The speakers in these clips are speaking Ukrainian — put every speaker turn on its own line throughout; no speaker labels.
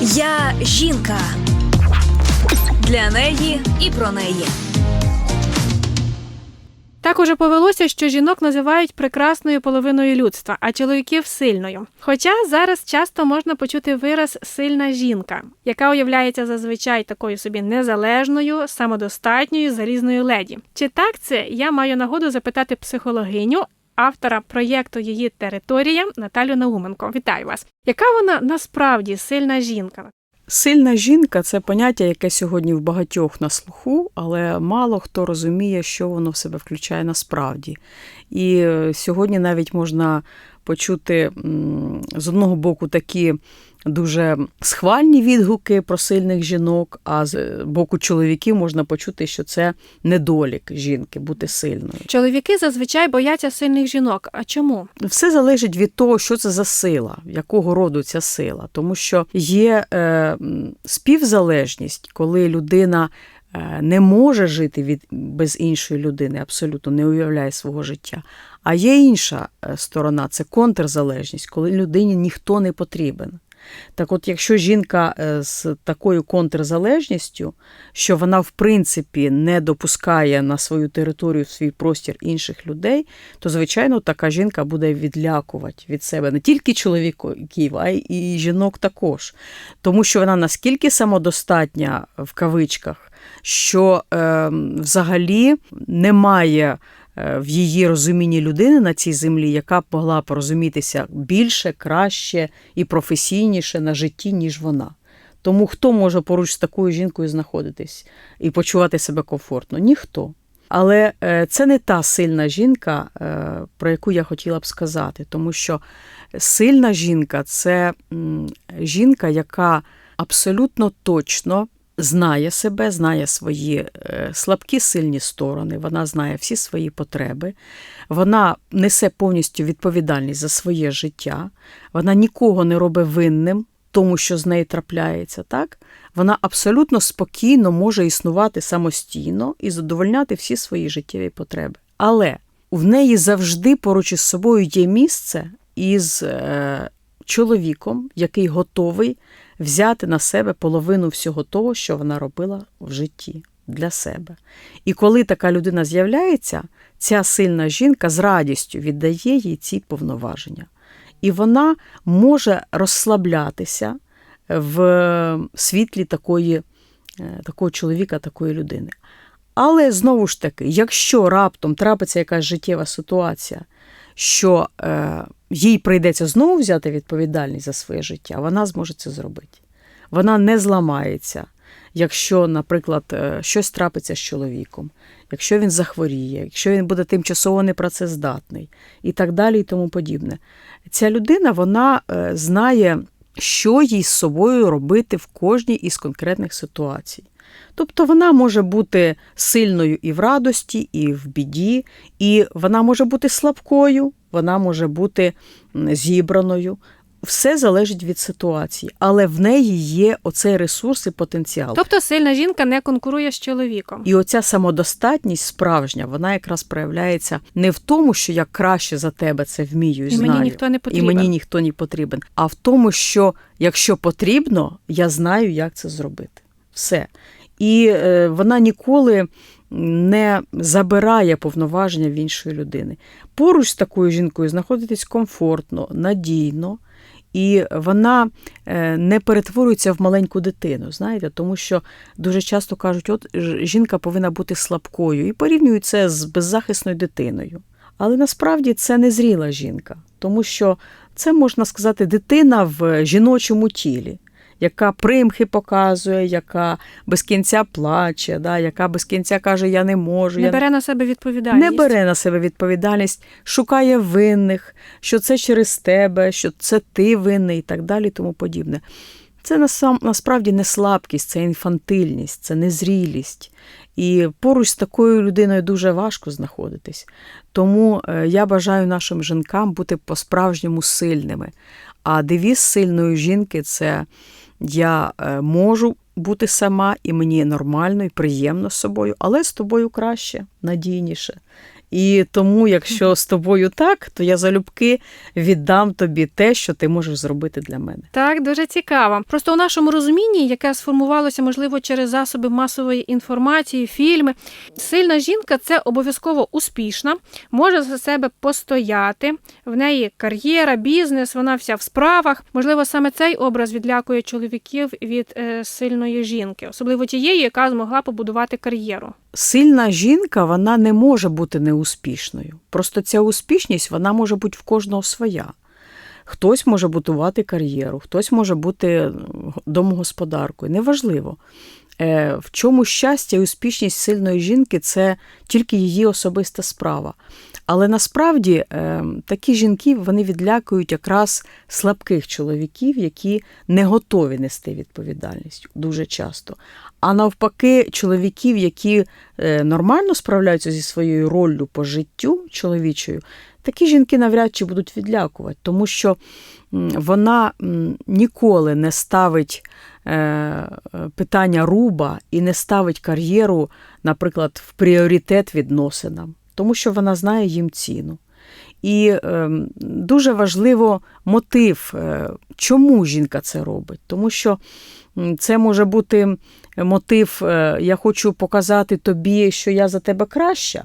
Я жінка. Для неї і про неї.
Так уже повелося, що жінок називають прекрасною половиною людства, а чоловіків сильною. Хоча зараз часто можна почути вираз сильна жінка, яка уявляється зазвичай такою собі незалежною, самодостатньою, залізною леді. Чи так це я маю нагоду запитати психологиню, автора проєкту її територія Наталю Науменко. Вітаю вас! Яка вона насправді сильна жінка?
Сильна жінка це поняття, яке сьогодні в багатьох на слуху, але мало хто розуміє, що воно в себе включає насправді. І е, сьогодні навіть можна почути з одного боку такі дуже схвальні відгуки про сильних жінок, а з е, боку чоловіків можна почути, що це недолік жінки бути сильною.
Чоловіки зазвичай бояться сильних жінок. А чому?
Все залежить від того, що це за сила, якого роду ця сила. Тому що є е, співзалежність, коли людина не може жити від, без іншої людини, абсолютно не уявляє свого життя. А є інша е, сторона це контрзалежність, коли людині ніхто не потрібен. Так от, якщо жінка е, з такою контрзалежністю, що вона в принципі не допускає на свою територію в свій простір інших людей, то звичайно така жінка буде відлякувати від себе не тільки чоловіків, а й жінок також. Тому що вона наскільки самодостатня в кавичках, що е, взагалі немає е, в її розумінні людини на цій землі, яка б могла порозумітися більше, краще і професійніше на житті, ніж вона. Тому хто може поруч з такою жінкою знаходитись і почувати себе комфортно? Ніхто. Але е, це не та сильна жінка, е, про яку я хотіла б сказати, тому що сильна жінка це жінка, яка абсолютно точно знає себе, знає свої е, слабкі сильні сторони, вона знає всі свої потреби, вона несе повністю відповідальність за своє життя, вона нікого не робить винним. Тому, що з нею трапляється, так? Вона абсолютно спокійно може існувати самостійно і задовольняти всі свої життєві потреби. Але в неї завжди поруч із собою є місце із е, чоловіком, який готовий взяти на себе половину всього того, що вона робила в житті для себе. І коли така людина з'являється, ця сильна жінка з радістю віддає їй ці повноваження. І вона може розслаблятися в світлі такої, е, такого чоловіка, такої людини. Але знову ж таки, якщо раптом трапиться якась життєва ситуація, що е, їй прийдеться знову взяти відповідальність за своє життя, вона зможе це зробити. Вона не зламається, якщо, наприклад, е, щось трапиться з чоловіком, якщо він захворіє, якщо він буде тимчасово непрацездатний і так далі, і тому подібне. Ця людина вона е, знає, що їй з собою робити в кожній із конкретних ситуацій. Тобто вона може бути сильною і в радості, і в біді, і вона може бути слабкою, вона може бути зібраною. Все залежить від ситуації, але в неї є оцей ресурс і потенціал.
Тобто сильна жінка не конкурує з чоловіком.
І оця самодостатність справжня, вона якраз проявляється не в тому, що я краще за тебе це вмію і,
І
знаю,
мені ніхто не
і мені ніхто не потрібен, а в тому, що якщо потрібно, я знаю, як це зробити. Все. І е, вона ніколи не забирає повноваження в іншої людини. Поруч з такою жінкою знаходитись комфортно, надійно. І вона е, не перетворюється в маленьку дитину, знаєте, тому що дуже часто кажуть, от жінка повинна бути слабкою, і порівнюють це з беззахисною дитиною. Але насправді це не зріла жінка, тому що це можна сказати дитина в жіночому тілі, яка примхи показує, яка без кінця плаче, да, яка без кінця каже, я не можу.
Не
я
бере на себе відповідальність.
не бере на себе відповідальність, шукає винних, що це через тебе, що це ти винний і так далі, тому подібне. Це насправді не слабкість, це інфантильність, це незрілість. І поруч з такою людиною дуже важко знаходитись. Тому е, я бажаю нашим жінкам бути по-справжньому сильними. А девіз сильної жінки це я е, можу бути сама, і мені нормально і приємно з собою, але з тобою краще, надійніше. І тому, якщо з тобою так, то я залюбки віддам тобі те, що ти можеш зробити для мене.
Так, дуже цікаво. Просто у нашому розумінні, яке сформувалося, можливо, через засоби масової інформації, фільми, сильна жінка це обов'язково успішна, може за себе постояти. В неї кар'єра, бізнес, вона вся в справах. Можливо, саме цей образ відлякує чоловіків від е, сильної жінки, особливо тієї, яка змогла побудувати кар'єру.
Сильна жінка вона не може бути неуспішною. Просто ця успішність вона може бути в кожного своя. Хтось може будувати кар'єру, хтось може бути домогосподаркою. Неважливо. Е, В чому щастя і успішність сильної жінки це тільки її особиста справа. Але насправді е, такі жінки вони відлякують якраз слабких чоловіків, які не готові нести відповідальність дуже часто. А навпаки, чоловіків, які е, нормально справляються зі своєю роллю по життю чоловічою, такі жінки навряд чи будуть відлякувати, тому що вона ніколи не ставить е, питання руба і не ставить кар'єру, наприклад, в пріоритет відносинам, тому що вона знає їм ціну. І е, дуже важливо мотив, е, чому жінка це робить. Тому що це може бути мотив е, Я хочу показати тобі, що я за тебе краща.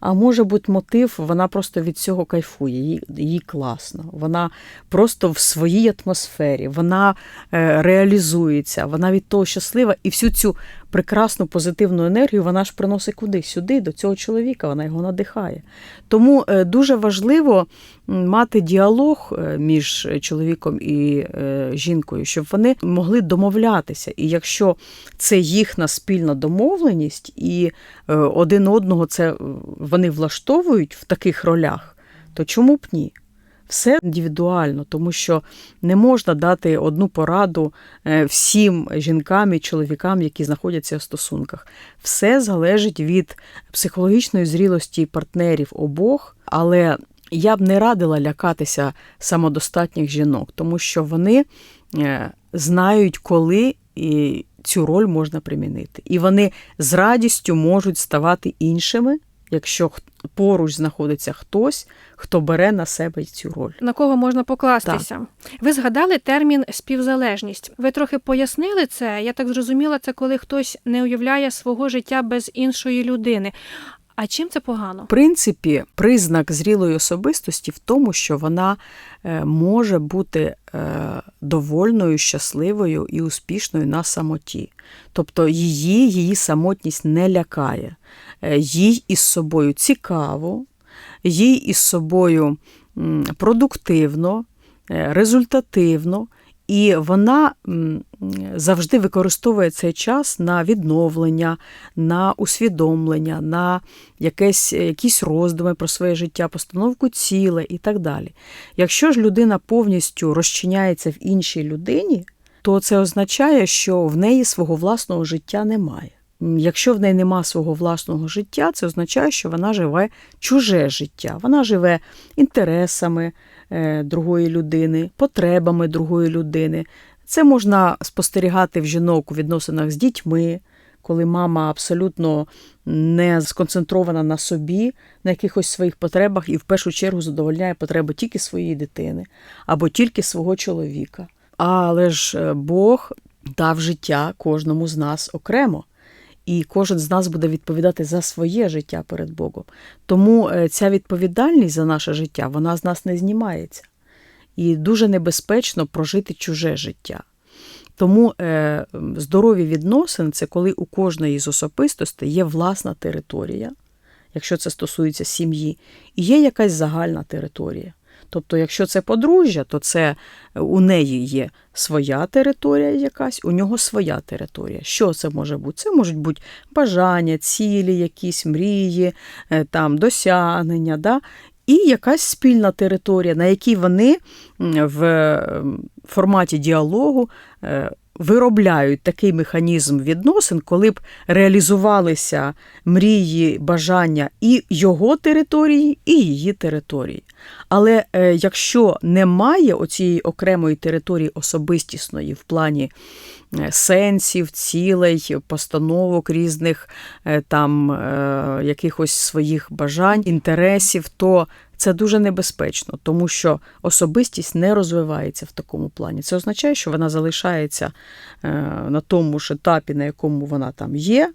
А може бути мотив, вона просто від цього кайфує, їй, їй класно. Вона просто в своїй атмосфері, вона е, реалізується, вона від того щаслива, і всю цю прекрасну позитивну енергію вона ж приносить куди? Сюди, до цього чоловіка, вона його надихає. Тому е, дуже важливо мати діалог е, між чоловіком і е, жінкою, щоб вони могли домовлятися. І якщо це їхня спільна домовленість, і один одного це вони влаштовують в таких ролях, то чому б ні? Все індивідуально, тому що не можна дати одну пораду е, всім жінкам і чоловікам, які знаходяться в стосунках. Все залежить від психологічної зрілості партнерів обох, але я б не радила лякатися самодостатніх жінок, тому що вони е, знають, коли і цю роль можна примінити. І вони з радістю можуть ставати іншими, якщо поруч знаходиться хтось, хто бере на себе цю роль.
На кого можна покластися? Ви згадали термін співзалежність. Ви трохи пояснили це. Я так зрозуміла, це коли хтось не уявляє свого життя без іншої людини. А чим це погано?
В принципі, признак зрілої особистості в тому, що вона е, може бути е, довольною, щасливою і успішною на самоті. Тобто її, її самотність не лякає. Е, Їй із собою цікаво, їй із собою продуктивно, результативно, і вона завжди використовує цей час на відновлення, на усвідомлення, на якесь, якісь роздуми про своє життя, постановку ціле і так далі. Якщо ж людина повністю розчиняється в іншій людині, то це означає, що в неї свого власного життя немає. Якщо в неї нема свого власного життя, це означає, що вона живе чуже життя. Вона живе інтересами другої людини, потребами другої людини. Це можна спостерігати в жінок у відносинах з дітьми, коли мама абсолютно не сконцентрована на собі, на якихось своїх потребах і в першу чергу задовольняє потреби тільки своєї дитини або тільки свого чоловіка. Але ж е, Бог дав життя кожному з нас окремо. І кожен з нас буде відповідати за своє життя перед Богом. Тому е, ця відповідальність за наше життя, вона з нас не знімається. І дуже небезпечно прожити чуже життя. Тому е, здорові відносини це коли у кожної з особистостей є власна територія, якщо це стосується сім'ї, і є якась загальна територія. Тобто, якщо це подружжя, то це е, у неї є своя територія якась, у нього своя територія. Що це може бути? Це можуть бути бажання, цілі, якісь мрії, е, там, досягнення. Да? І якась спільна територія, на якій вони в форматі діалогу е, виробляють такий механізм відносин, коли б реалізувалися мрії, бажання і його території, і її території. Але е, якщо немає оцієї окремої території особистісної в плані е, сенсів, цілей, постановок різних е, там якихось своїх бажань, інтересів, то це дуже небезпечно, тому що особистість не розвивається в такому плані. Це означає, що вона залишається е, на тому ж етапі, на якому вона там є,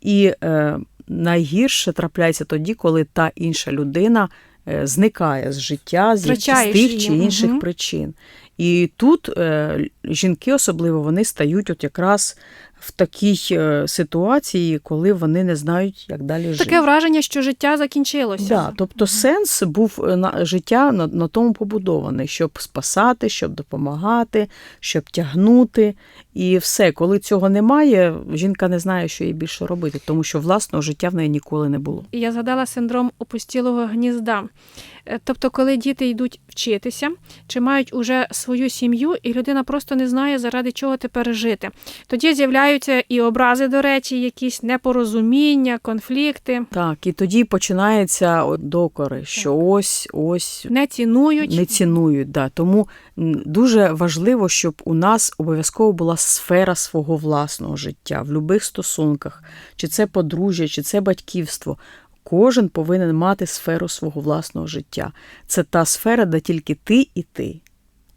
і е, найгірше трапляється тоді, коли та інша людина е, зникає з життя з,
Втрачаєш
тих
її,
чи інших
мгм.
причин. І тут е, жінки особливо вони стають от якраз в такій е, ситуації, коли вони не знають, як далі жити.
Таке враження, що життя закінчилося.
Да, тобто сенс був е, на життя на, на тому побудований, щоб спасати, щоб допомагати, щоб тягнути. І все, коли цього немає, жінка не знає, що їй більше робити, тому що власного життя в неї ніколи не було.
І я згадала синдром опустілого гнізда. Е, Тобто, коли діти йдуть вчитися, чи мають уже свою сім'ю, і людина просто не знає, заради чого тепер жити. Тоді з'являються і образи, до речі, якісь непорозуміння, конфлікти,
Так, і тоді починається докори, що ось ось
не цінують.
не цінують. Да. Тому дуже важливо, щоб у нас обов'язково була сфера свого власного життя в будь-яких стосунках, чи це подружжя, чи це батьківство. Кожен повинен мати сферу свого власного життя. Це та сфера, де тільки ти і ти.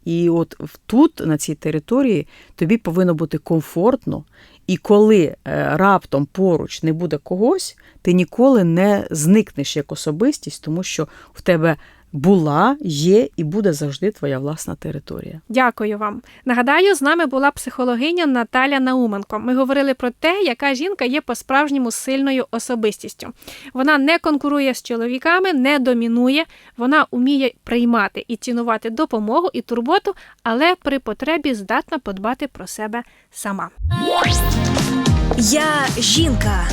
І от тут, на цій території, тобі повинно бути комфортно, і коли е, раптом поруч не буде когось, ти ніколи не зникнеш як особистість, тому що в тебе була, є і буде завжди твоя власна територія.
Дякую вам. Нагадаю, з нами була психологиня Наталя Науменко. Ми говорили про те, яка жінка є по-справжньому сильною особистістю. Вона не конкурує з чоловіками, не домінує, вона уміє приймати і цінувати допомогу і турботу, але при потребі здатна подбати про себе сама.
Я жінка.